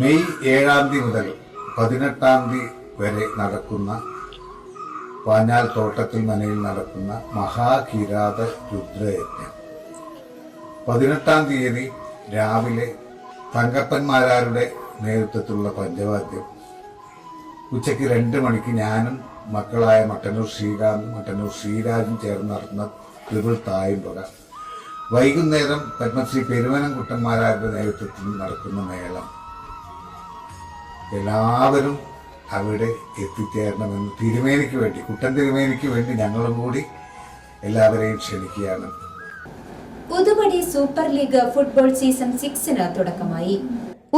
May ഏഴാം തീയതി മുതൽ പതിനെട്ടാം തീയതി വരെ നടക്കുന്ന പാഞ്ഞാൽ തോട്ടത്തിൽ മനയിൽ നടക്കുന്ന മഹാകിരാത രുദ്രയജ്ഞം. പതിനെട്ടാം തീയതി രാവിലെ തങ്കപ്പന്മാരാരുടെ നേതൃത്വത്തിലുള്ള പഞ്ചവാദ്യം. ഉച്ചയ്ക്ക് രണ്ട് മണിക്ക് ഞാനും മക്കളായ മട്ടന്നൂർ ശ്രീകാന്തും മട്ടന്നൂർ ശ്രീരാജും ചേർന്ന് നടത്തുന്ന ട്രിപ്പിൾ തായുമ്പുക വൈകുന്നേരം പത്മശ്രീ പെരുവനംകുട്ടന്മാരാരുടെ നേതൃത്വത്തിൽ നടക്കുന്ന മേളം. എല്ലാവരും അവിടെ എത്തിച്ചേരണമെന്ന് തിരുമേനിക്ക് വേണ്ടി കുട്ടൻ തിരുമേനിക്ക് വേണ്ടി ഞങ്ങളും കൂടി എല്ലാവരെയും ക്ഷണിക്കുകയാണ്. Puthumadi super league football season സിക്സിന് തുടക്കമായി.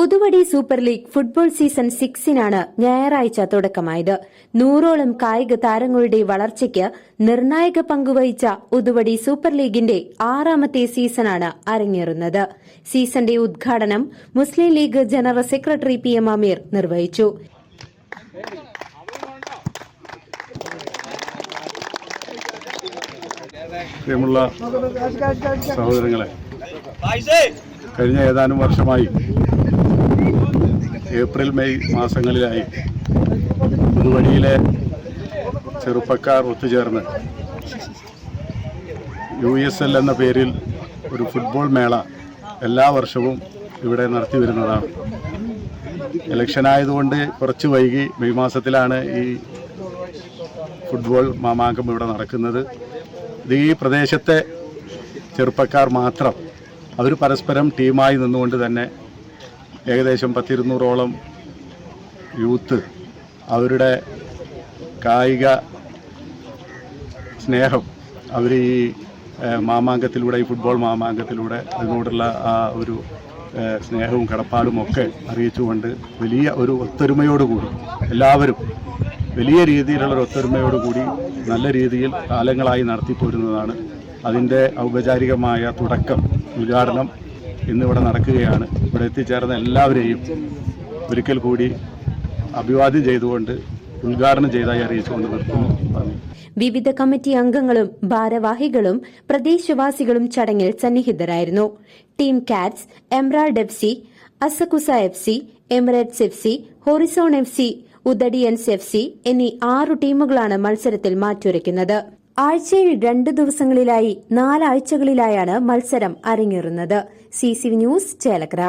Uthuvadi super league football season സിക്സിനാണ് ഞായറാഴ്ച തുടക്കമായത്. നൂറോളം കായിക താരങ്ങളുടെ വളർച്ചയ്ക്ക് നിർണായക പങ്കുവഹിച്ച ഉതുവടി സൂപ്പർ ലീഗിന്റെ ആറാമത്തെ സീസണാണ് അരങ്ങേറുന്നത്. സീസന്റെ ഉദ്ഘാടനം Muslim League general secretary P M Ameer നിർവഹിച്ചു. സഹോദരങ്ങളെ കഴിഞ്ഞ ഏതാനും വർഷമായി ഏപ്രിൽ മെയ് മാസങ്ങളിലായി പുതുവഴിയിലെ ചെറുപ്പക്കാർ ഒത്തുചേർന്ന് യു എസ് എൽ എന്ന പേരിൽ ഒരു ഫുട്ബോൾ മേള എല്ലാ വർഷവും ഇവിടെ നടത്തി വരുന്നതാണ്. ഇലക്ഷൻ ആയതുകൊണ്ട് കുറച്ച് വൈകി മെയ് മാസത്തിലാണ് ഈ ഫുട്ബോൾ മാമാങ്കം ഇവിടെ നടക്കുന്നത്. ഇത് ഈ പ്രദേശത്തെ ചെറുപ്പക്കാർ മാത്രം അവർ പരസ്പരം ടീമായി നിന്നുകൊണ്ട് തന്നെ ഏകദേശം പത്തിരുന്നൂറോളം യൂത്ത് അവരുടെ കായിക സ്നേഹം അവർ ഈ മാമാങ്കത്തിലൂടെ ഈ ഫുട്ബോൾ മാമാങ്കത്തിലൂടെ അതിനോടുള്ള ആ ഒരു സ്നേഹവും കടപ്പാടും ഒക്കെ അറിയിച്ചുകൊണ്ട് വലിയ ഒരു ഒത്തൊരുമയോടുകൂടി എല്ലാവരും വലിയ രീതിയിലുള്ള ഒരു ഒത്തൊരുമയോടുകൂടി നല്ല രീതിയിൽ കാലങ്ങളായി നടത്തിപ്പോരുന്നതാണ്. അതിന്റെ ഔപചാരികമായ തുടക്കം ഉദ്ഘാടനം ഇന്നിവിടെ നടക്കുകയാണ്. ഇവിടെ എത്തിച്ചേർന്ന എല്ലാവരെയും ഒരിക്കൽ കൂടി അഭിവാദ്യം ചെയ്തുകൊണ്ട് ഉദ്ഘാടനം ചെയ്തായി അറിയിച്ചുകൊണ്ട് നിർത്തുന്നു. വിവിധ കമ്മിറ്റി അംഗങ്ങളും ഭാരവാഹികളും പ്രദേശവാസികളും ചടങ്ങിൽ സന്നിഹിതരായിരുന്നു. Team cats emerald F C അസക്കുസ F C Emirates F C horizon F C ഉദഡിയൻസ് F C എന്നീ ആറു ടീമുകളാണ് മത്സരത്തിൽ മാറ്റുരയ്ക്കുന്നത്. ആഴ്ചയിൽ രണ്ട് ദിവസങ്ങളിലായി നാലാഴ്ചകളിലായാണ് മത്സരം അരങ്ങേറുന്നത്. C C news Chelakkara.